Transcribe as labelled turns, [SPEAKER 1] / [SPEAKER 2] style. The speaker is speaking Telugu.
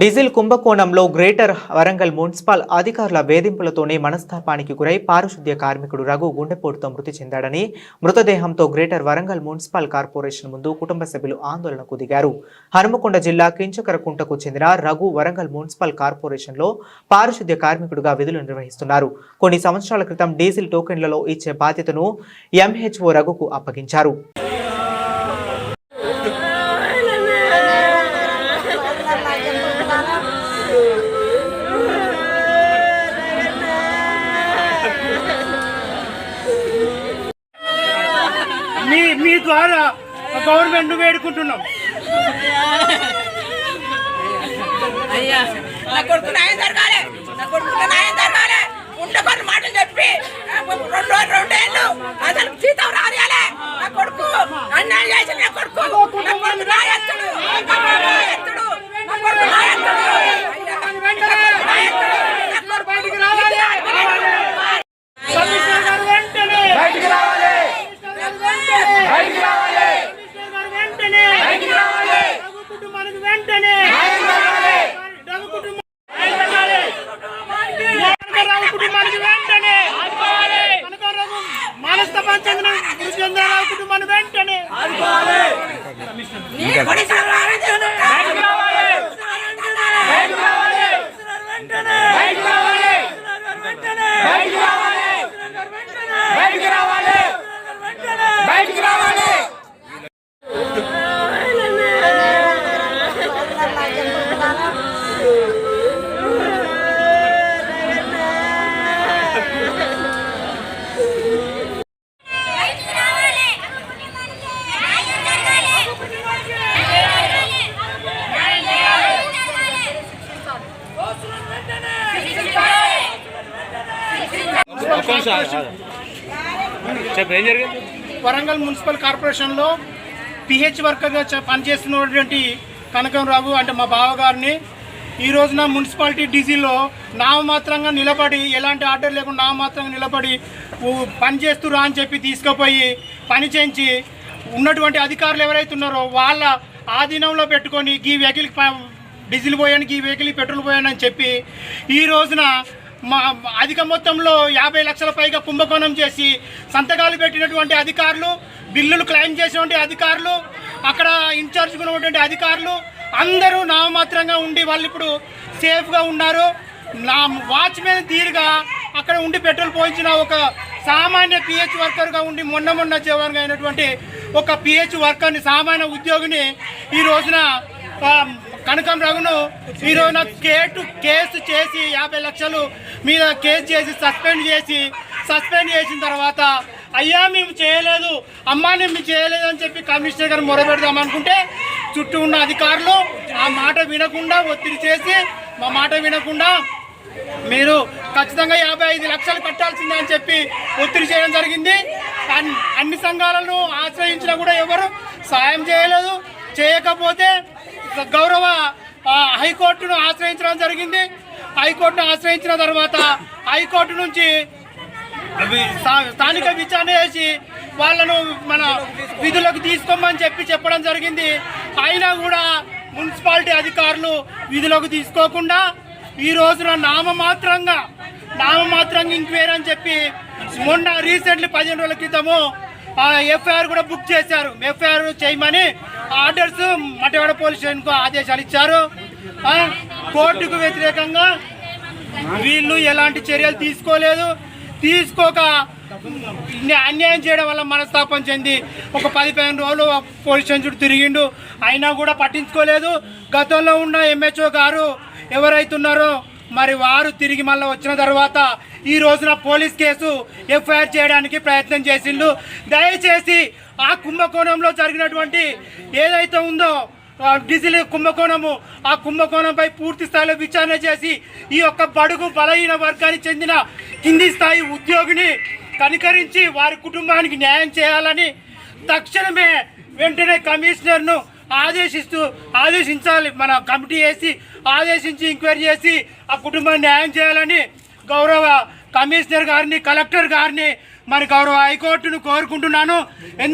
[SPEAKER 1] డీజిల్ కుంభకోణంలో గ్రేటర్ వరంగల్ మున్సిపల్ అధికారుల వేధింపులతోనే మనస్తాపానికి గురై పారిశుద్ధ్య కార్మికుడు రఘు గుండెపోటుతో మృతి చెందాడని మృతదేహంతో గ్రేటర్ వరంగల్ మున్సిపల్ కార్పొరేషన్ ముందు కుటుంబ సభ్యులు ఆందోళనకు దిగారు. హనుమకొండ జిల్లా కించకరకుంటకు చెందిన రఘు వరంగల్ మున్సిపల్ కార్పొరేషన్లో పారిశుద్ధ్య కార్మికుడుగా విధులు నిర్వహిస్తున్నారు. కొన్ని సంవత్సరాల క్రితం డీజిల్ టోకెన్లలో ఇచ్చే బాధ్యతను ఎంహెచ్ఓ రఘుకు అప్పగించారు.
[SPEAKER 2] ద్వారా గవర్నమెంట్ వేడుకుంటున్నాం.
[SPEAKER 3] అయ్యా నా కొడుకు న్యాయం జరగాలి. నా కొడుకు న్యాయం జరగాలి. ఉండకొని మాటలు చెప్పి ఆ, రెండు రోజులు రెండేళ్ళు అసలు జీతం రానియాలే. నా కొడుకు అన్యాయం చేసి నా కొడుకు నా కొడుకు నాయస్తుడు నాయస్తుడు నా కొడుకు నాయస్తుడు అయ్యా, నా కొడుకు నాయస్తుడు. నా కొడుకు
[SPEAKER 2] బయటికి రావాలి. కమిషనర్ గారు వెంటనే
[SPEAKER 4] బయటికి రావాలి బయటికి రావాలి
[SPEAKER 2] కమిషనర్ గారు వెంటనే
[SPEAKER 4] బయటికి రావాలి
[SPEAKER 2] రఘు కుటుంబానికి వెంటనే కనకరావు కుటుంబానికి వెంటనే! కనకరావు మనస్తపం చెందిన మృతి చెందిన రావు కుటుంబాన్ని వెంటనే వరంగల్ మున్సిపల్ కార్పొరేషన్లో పిహెచ్ వర్కర్గా పనిచేస్తున్నటువంటి కనకం రావు అంటే మా బావగారిని ఈ రోజున మున్సిపాలిటీ డీజీలో నామమాత్రంగా నిలబడి ఎలాంటి ఆర్డర్ లేకుండా నామమాత్రంగా నిలబడి ఊ- పని చేస్తురా అని చెప్పి తీసుకుపోయి పని చేయించి ఉన్నటువంటి అధికారులు ఎవరైతే ఉన్నారో వాళ్ళ ఆధీనంలో పెట్టుకొని ఈ వెహికల్కి డీజిల్ పోయాను ఈ వెహికల్ పెట్రోల్ పోయాను అని చెప్పి ఈ రోజున అధిక మొత్తంలో యాభై లక్షల పైగా కుంభకోణం చేసి సంతకాలు పెట్టినటువంటి అధికారులు బిల్లులు క్లెయిమ్ చేసినటువంటి అధికారులు అక్కడ ఇన్ఛార్జ్గా ఉన్నటువంటి అధికారులు అందరూ నామమాత్రంగా ఉండి వాళ్ళు ఇప్పుడు సేఫ్గా ఉన్నారు. నా వాచ్మెన్ తీరుగా అక్కడ ఉండి పెట్రోల్ పోయించిన ఒక సామాన్య పిహెచ్ వర్కర్గా ఉండి మొన్న మొన్న జవాన్గా అయినటువంటి ఒక పిహెచ్ వర్కర్ని సామాన్య ఉద్యోగిని ఈ రోజున కనకం రఘును ఈరోజు నాకు కేటు కేసు చేసి యాభై లక్షలు మీద కేసు చేసి సస్పెండ్ చేసి సస్పెండ్ చేసిన తర్వాత అయ్యా మేము చేయలేదు అమ్మా మేము చేయలేదు అని చెప్పి కమిషనర్ గారు మొరపెడదాం అనుకుంటే చుట్టూ ఉన్న అధికారులు ఆ మాట వినకుండా ఒత్తిడి చేసి మా మాట వినకుండా మీరు ఖచ్చితంగా యాభై ఐదు లక్షలు కట్టాల్సిందే అని చెప్పి ఒత్తిడి చేయడం జరిగింది. అన్- అన్ని సంఘాలను ఆశ్రయించినా కూడా ఎవరు సాయం చేయలేదు. చేయకపోతే గౌరవ హైకోర్టును ఆశ్రయించడం జరిగింది. హైకోర్టును ఆశ్రయించిన తర్వాత హైకోర్టు నుంచి స్థానిక విచారణ చేసి వాళ్ళను మన విధులకు తీసుకోమని చెప్పి చెప్పడం జరిగింది. అయినా కూడా మున్సిపాలిటీ అధికారులు విధులకు తీసుకోకుండా ఈ రోజున నామమాత్రంగా నామమాత్రంగా ఇంక్వైరీ అని చెప్పి మొన్న రీసెంట్లీ పదిహేను రోజుల క్రితము ఎఫ్ఐఆర్ కూడా బుక్ చేశారు. ఎఫ్ఐఆర్ చేయమని ఆర్డర్స్ మటవాడ పోలీస్ స్టేషన్కు ఆదేశాలు ఇచ్చారు. కోర్టుకు వ్యతిరేకంగా వీళ్ళు ఎలాంటి చర్యలు తీసుకోలేదు. తీసుకోక అన్యాయం చేయడం వల్ల మనస్తాపం చెంది ఒక పది పదిహేను రోజులు పోలీస్ స్టేషన్ చుట్టూ తిరిగిండు. అయినా కూడా పట్టించుకోలేదు. గతంలో ఉన్న ఎంహెచ్ఓ గారు ఎవరైతున్నారో మరి వారు తిరిగి మళ్ళీ వచ్చిన తర్వాత ఈ రోజున పోలీస్ కేసు ఎఫ్ఐఆర్ చేయడానికి ప్రయత్నం చేసిండు. దయచేసి ఆ కుంభకోణంలో జరిగినటువంటి ఏదైతే ఉందో డీజిల్ కుంభకోణము ఆ కుంభకోణంపై పూర్తి స్థాయిలో విచారణ చేసి ఈ యొక్క బడుగు బలహీన వర్గానికి చెందిన కింది స్థాయి ఉద్యోగిని కనికరించి వారి కుటుంబానికి న్యాయం చేయాలని తక్షణమే వెంటనే కమిషనర్ను ఆదేశిస్తూ ఆదేశించాలి. మన కమిటీ వేసి ఆదేశించి ఎంక్వైరీ చేసి ఆ కుటుంబాన్ని న్యాయం చేయాలని గౌరవ కమిషనర్ గారిని కలెక్టర్ గారిని మరి గౌరవ హైకోర్టును కోరుకుంటున్నాను. ఎందుకు